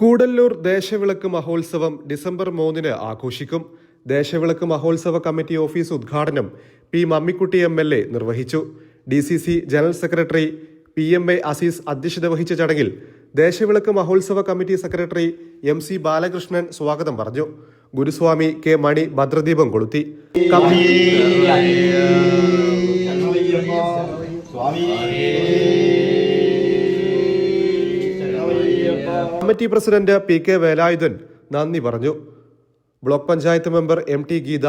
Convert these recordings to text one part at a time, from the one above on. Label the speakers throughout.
Speaker 1: കൂടല്ലൂർ ദേശവിളക്ക് മഹോത്സവം ഡിസംബർ മൂന്നിന് ആഘോഷിക്കും. ദേശവിളക്ക് മഹോത്സവ കമ്മിറ്റി ഓഫീസ് ഉദ്ഘാടനം P Mammikutty M L A നിർവഹിച്ചു. D C C general secretary P M A Azeez അധ്യക്ഷത വഹിച്ച ചടങ്ങിൽ ദേശവിളക്ക് മഹോത്സവ committee secretary M C Balakrishnan സ്വാഗതം പറഞ്ഞു. ഗുരുസ്വാമി കെ മണി ഭദ്രദീപം കൊളുത്തി. Committee president P K Velayudhan നന്ദി പറഞ്ഞു. Block panchayat member M T Geetha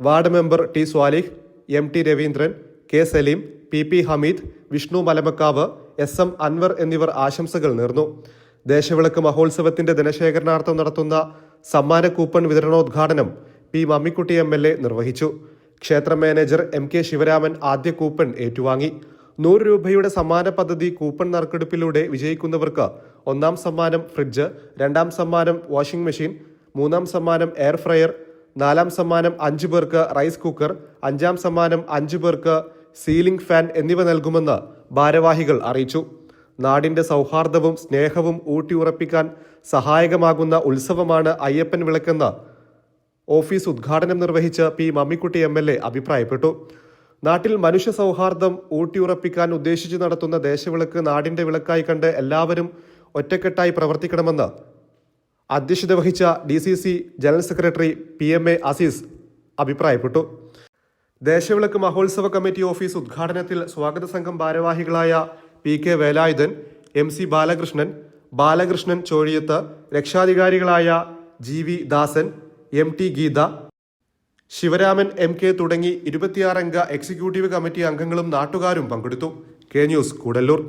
Speaker 1: ward member T Swalih M T Raveendran K Saleem P P Hameed Vishnu Malamakkavu S M Anwar എന്നിവർ ആശംസകൾ നേർന്നു. ദേശവിളക്ക് മഹോത്സവത്തിന്റെ ധനശേഖരണാർത്ഥം നടത്തുന്ന സമ്മാന കൂപ്പൺ വിതരണോദ്ഘാടനം P Mammikutty M L A നിർവഹിച്ചു. ക്ഷേത്ര മാനേജർ എം കെ ശിവരാമൻ ആദ്യ കൂപ്പൺ ഏറ്റുവാങ്ങി. നൂറ് രൂപയുടെ സമ്മാന പദ്ധതി കൂപ്പൺ നറുക്കെടുപ്പിലൂടെ വിജയിക്കുന്നവർക്ക് ഒന്നാം സമ്മാനം ഫ്രിഡ്ജ് രണ്ടാം സമ്മാനം വാഷിംഗ് മെഷീൻ മൂന്നാം സമ്മാനം എയർ ഫ്രയർ നാലാം സമ്മാനം അഞ്ചു പേർക്ക് റൈസ് കുക്കർ അഞ്ചാം സമ്മാനം അഞ്ചു പേർക്ക് സീലിംഗ് ഫാൻ എന്നിവ നൽകുമെന്ന് ഭാരവാഹികൾ അറിയിച്ചു. നാടിന്റെ സൗഹാർദ്ദവും സ്നേഹവും ഊട്ടിയുറപ്പിക്കാൻ സഹായകമാകുന്ന ഉത്സവമാണ് അയ്യപ്പൻ വിളക്കെന്ന് ഓഫീസ് ഉദ്ഘാടനം നിർവഹിച്ച് P Mammikutty M L A അഭിപ്രായപ്പെട്ടു. നാട്ടിൽ മനുഷ്യ സൗഹാർദ്ദം ഊട്ടിയുറപ്പിക്കാൻ ഉദ്ദേശിച്ചു നടത്തുന്ന ദേശവിളക്ക് നാടിന്റെ വിളക്കായി കണ്ട് എല്ലാവരും ഒറ്റക്കെട്ടായി പ്രവർത്തിക്കണമെന്ന് അധ്യക്ഷത വഹിച്ച D C C general secretary P M A Azeez അഭിപ്രായപ്പെട്ടു. ദേശവിളക്ക് മഹോത്സവ കമ്മിറ്റി ഓഫീസ് ഉദ്ഘാടനത്തിൽ സ്വാഗത സംഘം ഭാരവാഹികളായ P K Velayudhan M C Balakrishnan Balakrishnan Chozhiyath രക്ഷാധികാരികളായ G V Dasan M T Geetha Sivaraman M K തുടങ്ങി ഇരുപത്തിയാറംഗ എക്സിക്യൂട്ടീവ് കമ്മിറ്റി അംഗങ്ങളും നാട്ടുകാരും പങ്കെടുത്തു. K news Koodallur.